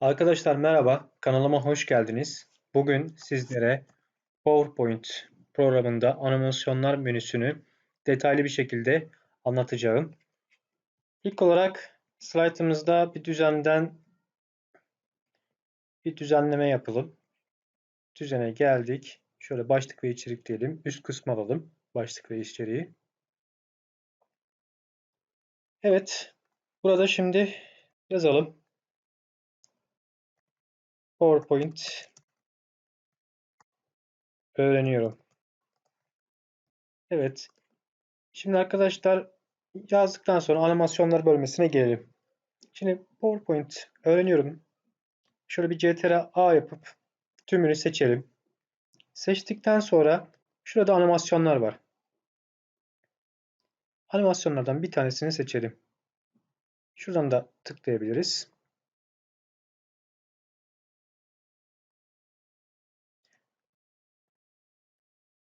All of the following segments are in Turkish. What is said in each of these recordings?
Arkadaşlar merhaba, kanalıma hoş geldiniz. Bugün sizlere PowerPoint programında animasyonlar menüsünü detaylı bir şekilde anlatacağım. İlk olarak slaytımızda bir düzenden bir düzenleme yapalım. Düzene geldik. Şöyle başlık ve içerik diyelim. Üst kısmı alalım. Başlık ve içeriği. Evet. Burada şimdi yazalım. PowerPoint öğreniyorum. Evet. Şimdi arkadaşlar yazdıktan sonra animasyonlar bölmesine gelelim. Şimdi PowerPoint öğreniyorum. Şöyle bir CTRL A yapıp tümünü seçelim. Seçtikten sonra şurada animasyonlar var. Animasyonlardan bir tanesini seçelim. Şuradan da tıklayabiliriz.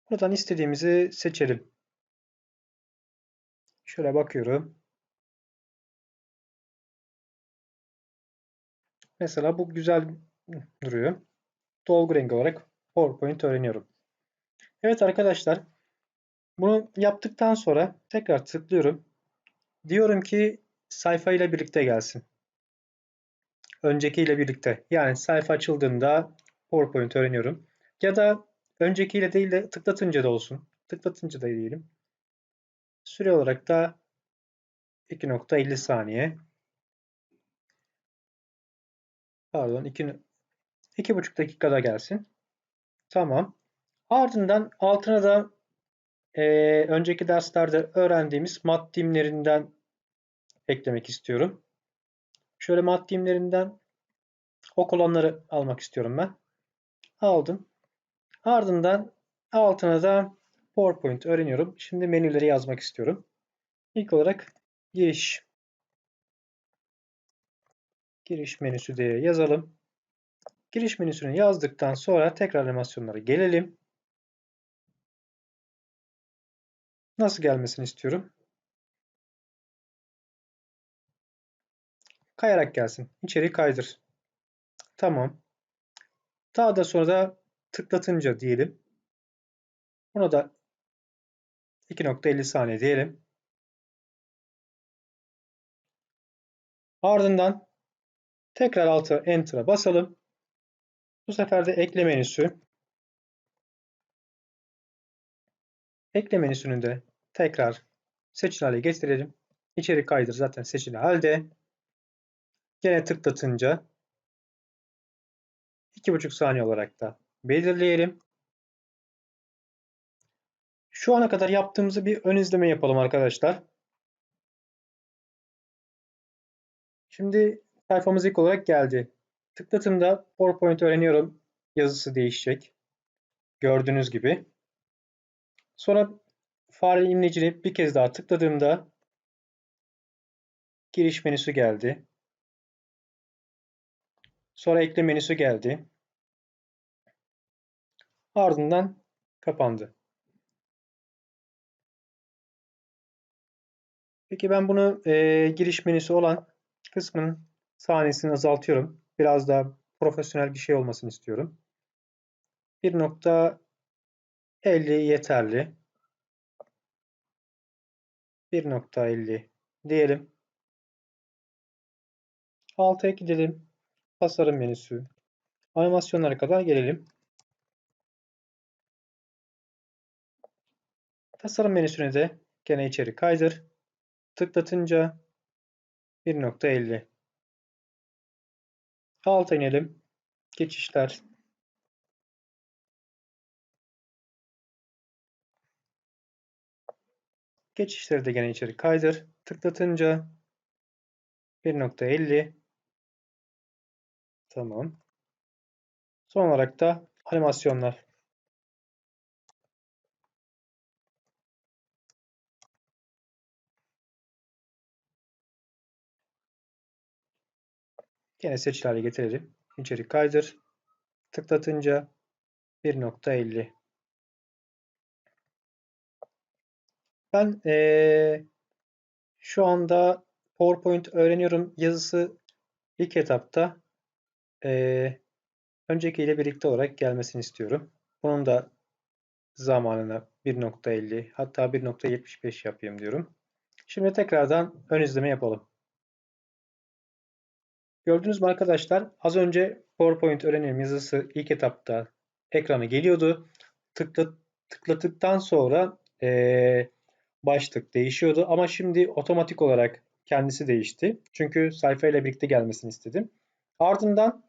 Buradan istediğimizi seçelim. Şöyle bakıyorum. Mesela bu güzel duruyor. Dolgu rengi olarak PowerPoint öğreniyorum. Evet arkadaşlar. Bunu yaptıktan sonra tekrar tıklıyorum. Diyorum ki sayfa ile birlikte gelsin. Önceki ile birlikte. Yani sayfa açıldığında PowerPoint öğreniyorum. Ya da öncekiyle değil de tıklatınca da olsun. Tıklatınca da diyelim. Süre olarak da 2.50 saniye. Pardon 2 2,5 dakikada gelsin. Tamam. Ardından altına da e, önceki derslerde öğrendiğimiz mat eklemek istiyorum. Şöyle mat dimlerinden ok olanları almak istiyorum ben. Aldım. Ardından altına da PowerPoint öğreniyorum. Şimdi menüleri yazmak istiyorum. İlk olarak giriş giriş menüsü diye yazalım. Giriş menüsünü yazdıktan sonra tekrar animasyonlara gelelim. Nasıl gelmesini istiyorum? Kayarak gelsin. İçeri kaydır. Tamam. Daha da sonra da tıklatınca diyelim. Buna da 2.50 saniye diyelim. Ardından tekrar altı Enter'a basalım. Bu sefer de ekle menüsü. Ekle menüsünü de tekrar seçili hale getirelim. İçeri kaydır zaten seçili halde. Gene tıklatınca 2,5 saniye olarak da belirleyelim. Şu ana kadar yaptığımızı bir ön izleme yapalım arkadaşlar. Şimdi sayfamız ilk olarak geldi. Tıklatımda PowerPoint öğreniyorum yazısı değişecek. Gördüğünüz gibi. Sonra fare imlecini bir kez daha tıkladığımda giriş menüsü geldi. Sonra ekle menüsü geldi. Ardından kapandı. Peki ben bunu e, giriş menüsü olan kısmın saniyesini azaltıyorum. Biraz daha profesyonel bir şey olmasını istiyorum. 1.50 yeterli. 1.50 diyelim. Alta gidelim. Tasarım menüsü. Animasyonlara kadar gelelim. Tasarım menüsüne de gene içeri kaydır. Tıklatınca 1.50 Alta inelim. Geçişler. Geçişleri de gene içeri kaydır. Tıklatınca 1.50 Tamam. Son olarak da animasyonlar. Yine seçili hale getirelim. İçerik kaydır. Tıklatınca 1.50 Ben ee, şu anda PowerPoint öğreniyorum yazısı ilk etapta e, öncekiyle birlikte olarak gelmesini istiyorum. Bunun da zamanına 1.50 hatta 1.75 yapayım diyorum. Şimdi tekrardan ön izleme yapalım. Gördünüz mü arkadaşlar? Az önce PowerPoint öğrenim yazısı ilk etapta ekranı geliyordu. Tıkla, tıkladıktan sonra e, başlık değişiyordu. Ama şimdi otomatik olarak kendisi değişti. Çünkü sayfa ile birlikte gelmesini istedim. Ardından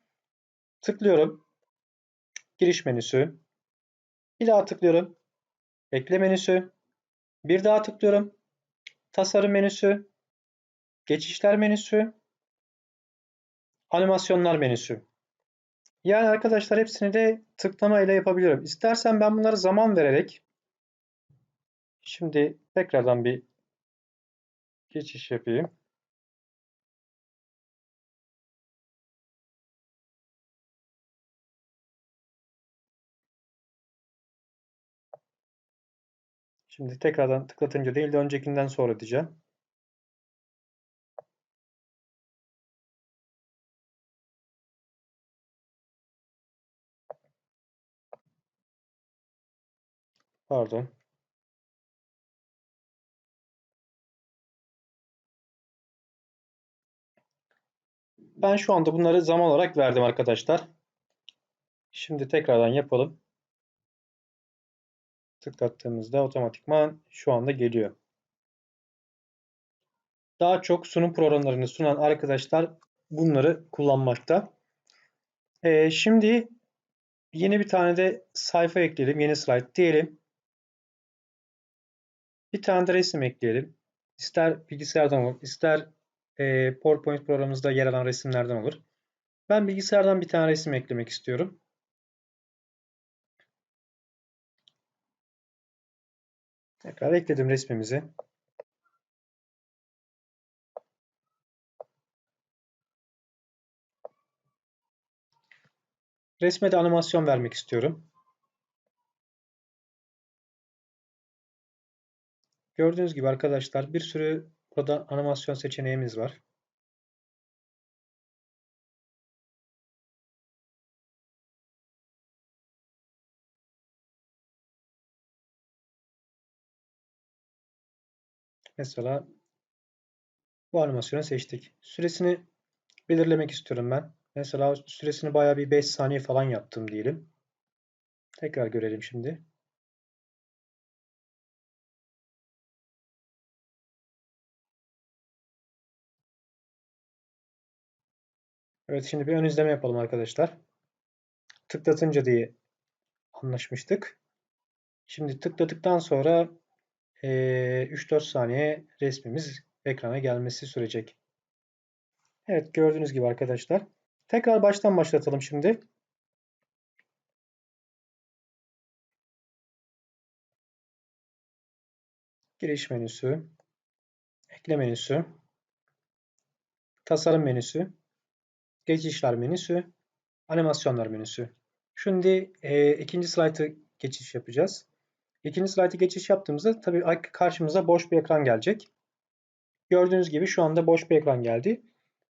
tıklıyorum. Giriş menüsü. Bir daha tıklıyorum. Ekle menüsü. Bir daha tıklıyorum. Tasarım menüsü. Geçişler menüsü. Animasyonlar menüsü. Yani arkadaşlar hepsini de tıklama ile yapabiliyorum. İstersen ben bunları zaman vererek şimdi tekrardan bir geçiş yapayım. Şimdi tekrardan tıklatınca değil de öncekinden sonra diyeceğim. Pardon. Ben şu anda bunları zaman olarak verdim arkadaşlar. Şimdi tekrardan yapalım. Tıklattığımızda otomatikman şu anda geliyor. Daha çok sunum programlarını sunan arkadaşlar bunları kullanmakta. Ee, şimdi yeni bir tane de sayfa ekleyelim. Yeni slide diyelim. Bir tane de resim ekleyelim. İster bilgisayardan olur, ister e, PowerPoint programımızda yer alan resimlerden olur. Ben bilgisayardan bir tane resim eklemek istiyorum. Tekrar ekledim resmimizi. Resme de animasyon vermek istiyorum. Gördüğünüz gibi arkadaşlar bir sürü burada animasyon seçeneğimiz var. Mesela bu animasyonu seçtik. Süresini belirlemek istiyorum ben. Mesela süresini bayağı bir 5 saniye falan yaptım diyelim. Tekrar görelim şimdi. Evet şimdi bir ön izleme yapalım arkadaşlar. Tıklatınca diye anlaşmıştık. Şimdi tıkladıktan sonra 3-4 saniye resmimiz ekrana gelmesi sürecek. Evet gördüğünüz gibi arkadaşlar. Tekrar baştan başlatalım şimdi. Giriş menüsü, ekle menüsü, tasarım menüsü, geçişler menüsü, animasyonlar menüsü. Şimdi e, ikinci slaytı geçiş yapacağız. İkinci slaytı geçiş yaptığımızda tabii karşımıza boş bir ekran gelecek. Gördüğünüz gibi şu anda boş bir ekran geldi.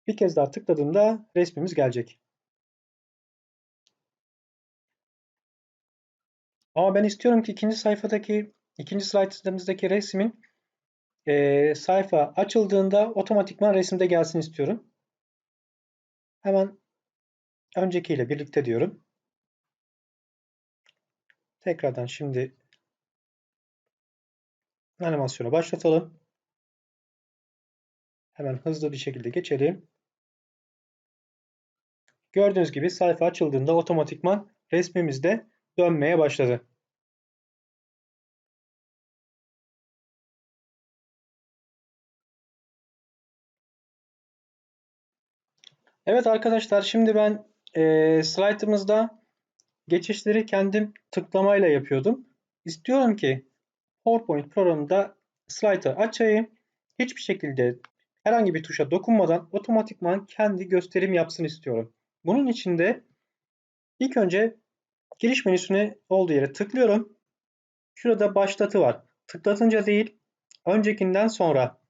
Bir kez daha tıkladığımda resmimiz gelecek. Ama ben istiyorum ki ikinci sayfadaki, ikinci slaytımızdaki resmin e, sayfa açıldığında otomatikman resimde gelsin istiyorum. Hemen öncekiyle birlikte diyorum. Tekrardan şimdi animasyonu başlatalım. Hemen hızlı bir şekilde geçelim. Gördüğünüz gibi sayfa açıldığında otomatikman resmimiz de dönmeye başladı. Evet arkadaşlar şimdi ben e, slaytımızda geçişleri kendim tıklamayla yapıyordum. İstiyorum ki PowerPoint programında slaytı açayım. Hiçbir şekilde herhangi bir tuşa dokunmadan otomatikman kendi gösterim yapsın istiyorum. Bunun için de ilk önce giriş menüsüne olduğu yere tıklıyorum. Şurada başlatı var. Tıklatınca değil, öncekinden sonra.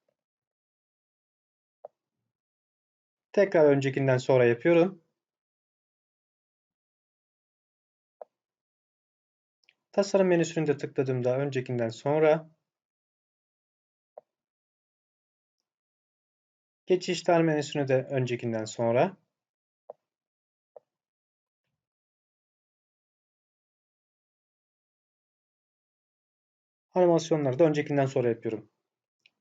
Tekrar öncekinden sonra yapıyorum. Tasarım menüsünde tıkladığımda öncekinden sonra geçişler menüsünü de öncekinden sonra animasyonları da öncekinden sonra yapıyorum.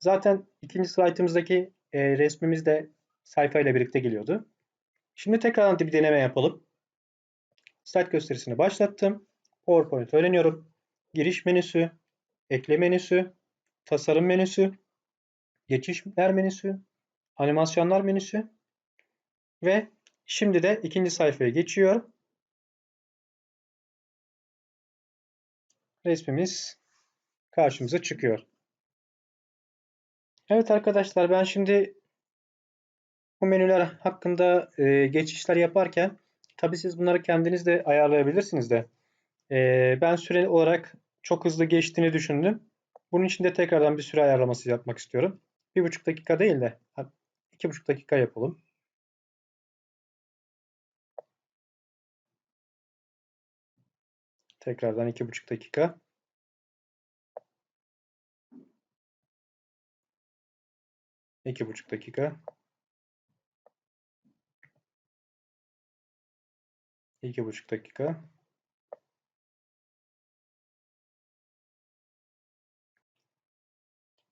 Zaten ikinci slaytımızdaki e, resmimizde sayfa ile birlikte geliyordu. Şimdi tekrardan bir deneme yapalım. Slide gösterisini başlattım. PowerPoint öğreniyorum. Giriş menüsü, ekle menüsü, tasarım menüsü, geçişler menüsü, animasyonlar menüsü ve şimdi de ikinci sayfaya geçiyor. Resmimiz karşımıza çıkıyor. Evet arkadaşlar ben şimdi bu menüler hakkında e, geçişler yaparken tabi siz bunları kendiniz de ayarlayabilirsiniz de. E, ben süre olarak çok hızlı geçtiğini düşündüm. Bunun için de tekrardan bir süre ayarlaması yapmak istiyorum. Bir buçuk dakika değil de iki buçuk dakika yapalım. Tekrardan iki buçuk dakika. İki buçuk dakika. İki buçuk dakika.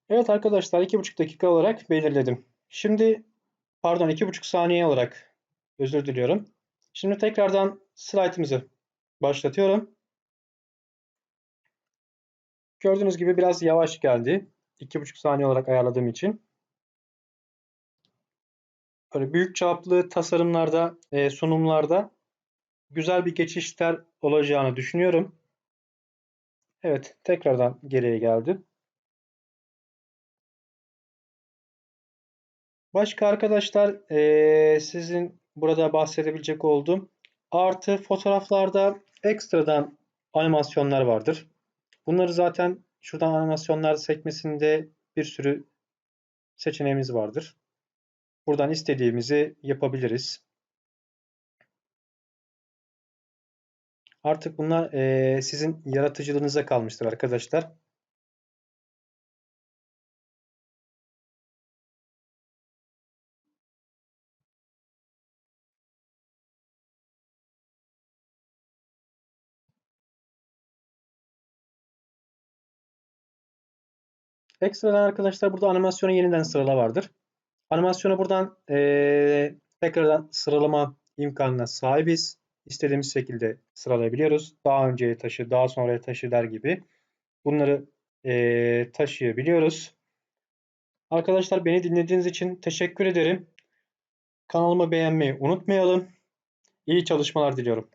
Evet arkadaşlar iki buçuk dakika olarak belirledim. Şimdi pardon iki buçuk saniye olarak özür diliyorum. Şimdi tekrardan slaytımızı başlatıyorum. Gördüğünüz gibi biraz yavaş geldi. iki buçuk saniye olarak ayarladığım için. Böyle büyük çaplı tasarımlarda, e, sunumlarda güzel bir geçişler olacağını düşünüyorum. Evet, tekrardan geriye geldi. Başka arkadaşlar sizin burada bahsedebilecek olduğum artı fotoğraflarda ekstradan animasyonlar vardır. Bunları zaten şuradan animasyonlar sekmesinde bir sürü seçeneğimiz vardır. Buradan istediğimizi yapabiliriz. Artık bunlar e, sizin yaratıcılığınıza kalmıştır arkadaşlar. Ekstradan arkadaşlar burada animasyonu yeniden sırala vardır. Animasyonu buradan e, tekrardan sıralama imkanına sahibiz. İstediğimiz şekilde sıralayabiliyoruz. Daha önceye taşı, daha sonraya taşı der gibi. Bunları e, taşıyabiliyoruz. Arkadaşlar beni dinlediğiniz için teşekkür ederim. Kanalımı beğenmeyi unutmayalım. İyi çalışmalar diliyorum.